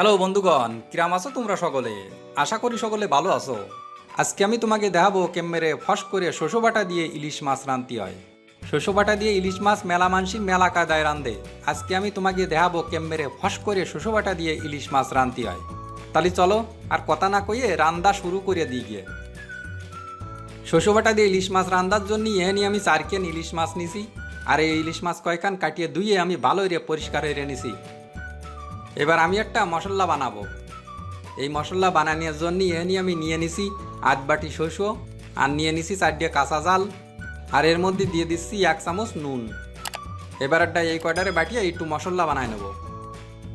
Hello বন্ধুগণ, কিরাম আছো তোমরা সকলে? আশা করি সকলে ভালো আছো। আজকে আমি তোমাকে দেখাবো কেম্মেরে ফস করে শস্য বাটা দিয়ে ইলিশ মাছ রান্তি হয়। শস্য বাটা দিয়ে ইলিশ মাছ মেলা মানসি মেলা কাদায় রান্ধে আজকে আমি তোমাকে দেখাবো কেম্মেরে ফস করে শস্য বাটা দিয়ে ইলিশ মাছ রান্তি হয়। তাহলে চলো, আর কথা না কইয়ে রান্দা শুরু করে দিই গিয়ে। শস্য বাটা দিয়ে ইলিশ মাছ রান্দার জন্য এখানে আমি চার কেন ইলিশ মাছ নিছি। আর এই ইলিশ মাছ কয়খান কাটিয়ে ধুয়ে আমি ভালো রে পরিষ্কার করে নিছি। এবার আমি একটা মশলা বানাবো। এই মশলা বানানোর জন্য এখানে আমি নিয়ে নিছি আধ বাটি শস্য আর নিয়ে নিছি চারটে কাঁচা জাল আর এর মধ্যে দিয়ে দিচ্ছি এক চামচ নুন। এবার একটা এই কটারে বাটিয়ে একটু মশলা বানায় নেব।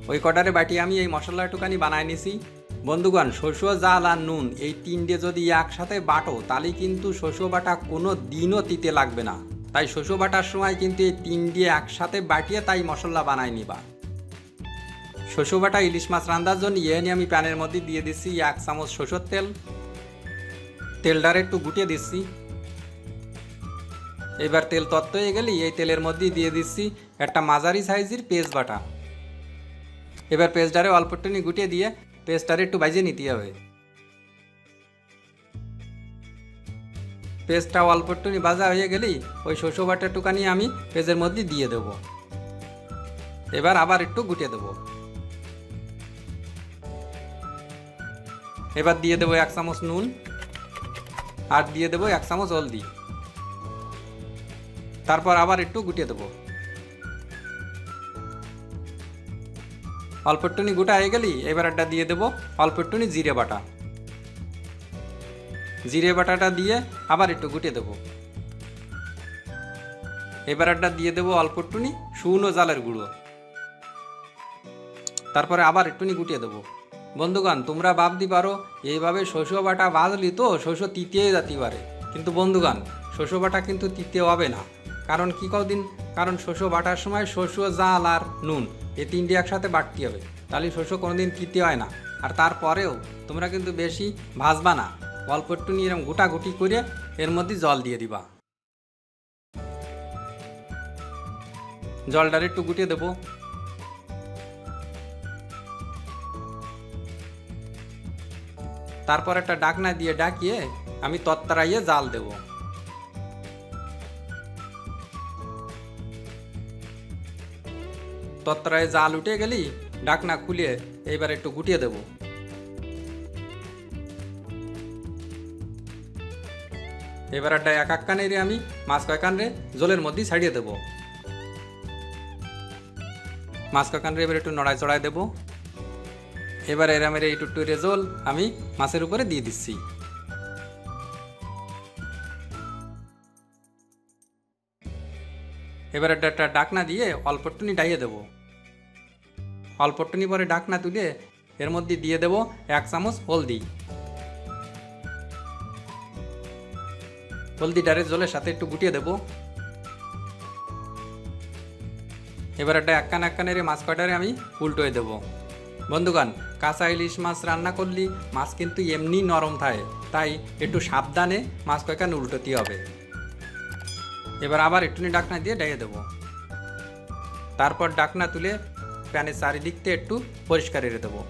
ওই কটারে বাটি আমি এই মশলা একটুখানি বানায় নিছি। বন্ধুগণ, শস্য, জাল আর নুন এই তিনটে যদি একসাথে বাটো, তাহলে কিন্তু শস্য বাটা কোনো দিনও তিতে লাগবে না। তাই শস্য বাটার সময় কিন্তু এই তিন তিনটে একসাথে বাটিয়ে তাই মশলা বানায় নিবা। শস্য বাটা ইলিশ মাছ রান্নার জন্য ইয়ে নিয়ে আমি প্যানের মধ্যে দিয়ে দিচ্ছি এক চামচ সরষের তেল। তেলটার একটু গুটিয়ে দিচ্ছি এবার তেল তত্ত্ব হয়ে গেলে এই তেলের মধ্যে দিয়ে দিচ্ছি একটা মাঝারি সাইজের পেঁয়াজ বাটা। এবার পেঁয়াজটারে অল্প একটুনি গুটিয়ে দিয়ে পেঁয়াজটারে একটু বাজিয়ে নিতে হবে। পেঁয়াজটা অল্প একটুনি ভাজা হয়ে গেলেই ওই শস্য বাটা টুকানি আমি পেঁয়াজের মধ্যে দিয়ে দেবো। এবার আবার একটু গুটিয়ে দেবো। এবার দিয়ে দেবো এক চামচ নুন আর দিয়ে দেবো এক চামচ হলদি। তারপর আবার একটু গুটিয়ে দেবো। অল্প একটুনি গোটা হয়ে গেলি, এবার একটা দিয়ে দেবো অল্প একটুনি জিরে বাটা। জিরে বাটাটা দিয়ে আবার একটু গুটিয়ে দেবো। এবার একটা দিয়ে দেবো অল্প একটুনি শুকনো জালের গুঁড়ো। তারপরে আবার একটুনি গুটিয়ে দেবো। বন্ধুগণ, তোমরা ভাবতে পারো, এইভাবে শস্য বাটা বাজলি তো শস্য তৃতীয় যেতে পারে। কিন্তু বন্ধুগণ, শস্য বাটা কিন্তু তৃতীয় হবে না। কারণ কি কদিন কারণ শস্য বাটার সময় শস্য জাল আর নুন এই তিনটি একসাথে বাটতে হবে। তাহলে শস্য কোনোদিন তৃতীয় হয় না। আর তারপরেও তোমরা কিন্তু বেশি ভাজবা না। অল্প একটু নিয়ে এরকম গুটাগুটি করে এর মধ্যে জল দিয়ে দিবা। জলটার একটু গুটিয়ে দেবো। তারপর একটা ডাকনা দিয়ে ডাকিয়ে আমি তত্তারাইয়ে জাল দেব। তত্তারায় জাল উঠে গেলি, ডাকনা খুলে এইবার একটু গুটিয়ে দেব। এবার একটা এক এক রে আমি মাছ কয়েকান রে জলের মধ্যে ছাড়িয়ে দেবো। মাছ কয়েকান রে এবার একটু নড়াই চড়াই দেবো। এবার এর এরামের এই টুট্টু রেজল আমি মাছের উপরে দিয়ে দিচ্ছি। এবার একটা ডাকনা দিয়ে অল্পটুনি ডাইয়ে দেবো। অল্পটুনি পরে ডাকনা তুলে এর মধ্যে দিয়ে দেবো এক চামচ হলদি। হলদি ডারের জলের সাথে একটু গুটিয়ে দেবো। এবার একটা এক কান এক কানের মাছ কটারে আমি উল্টোয় দেবো। বন্ধুগণ, কাঁচা ইলিশ মাছ রান্না করলি মাছ কিন্তু এমনি নরম থাকে, তাই একটু সাবধানে মাছ কয়েকান উল্টোতে হবে। এবার আবার একটুনি ডাকনা দিয়ে ডেকে দেবো। তারপর ডাকনা তুলে প্যানের চারিদিকতে একটু পরিষ্কার করে দেবো।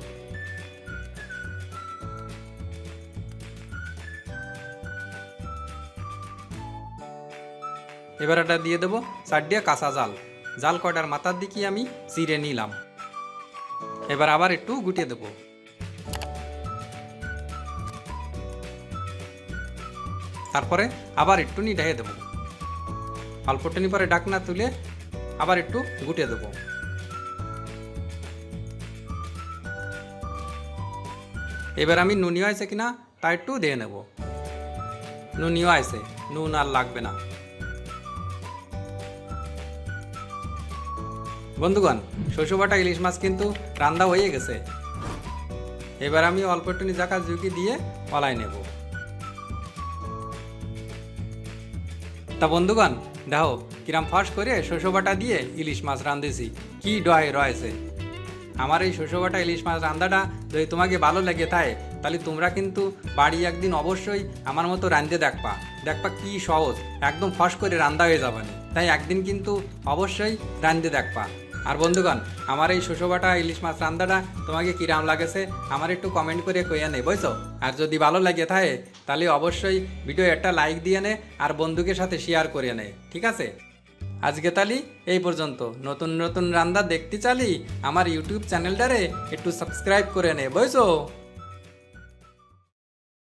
এবার এটা দিয়ে দেবো দিয়ে কাঁচা জাল। জাল কয়টার মাথার দিকে আমি চিরে নিলাম। এবার আবার একটু গুটিয়ে দেবো। তারপরে আবার একটু নি ঢেকে দেবো অল্পটনি পরে ডাকনা তুলে আবার একটু গুটিয়ে দেবো। এবার আমি নুনিও আছে কিনা তা একটু দিয়ে নেব। নুনিও আছে নুন আর লাগবে না। বন্ধুগণ শস্যবাটা ইলিশ মাছ কিন্তু রান্দা হয়ে গেছে। এবার আমি অল্প একটু জাকা ঝুঁকি দিয়ে পলাই নেব। তা বন্ধুগণ, দেখো, কিরাম ফাঁস করে শস্যবাটা দিয়ে ইলিশ মাছ রাঁধেছি। কি ডয় রয়েছে। আমার এই শস্যবাটা ইলিশ মাছ রান্নাটা যদি তোমাকে ভালো লাগে তাই, তাহলে তোমরা কিন্তু বাড়ি একদিন অবশ্যই আমার মতো রাঁধতে দেখবা। দেখবা কি সহজ, একদম ফস করে রান্না হয়ে যাবে তাই একদিন কিন্তু অবশ্যই রাঁধতে দেখবা। আর বন্ধুগণ, আমার এই শোষো বাটা ইলিশ মাছ রান্নাটা তোমাকে কিরাম লাগেছে, আমার একটু কমেন্ট করে কইয়া নে বুঝছ? আর যদি ভালো লাগে থাকে তাহলে অবশ্যই ভিডিও একটা লাইক দিয়ে নে আর বন্ধুকের সাথে শেয়ার করে নে, ঠিক আছে? আজকে তালি এই পর্যন্ত। নতুন নতুন রান্না দেখতে চালি আমার ইউটিউব চ্যানেলটারে একটু সাবস্ক্রাইব করে নে, বুঝছ?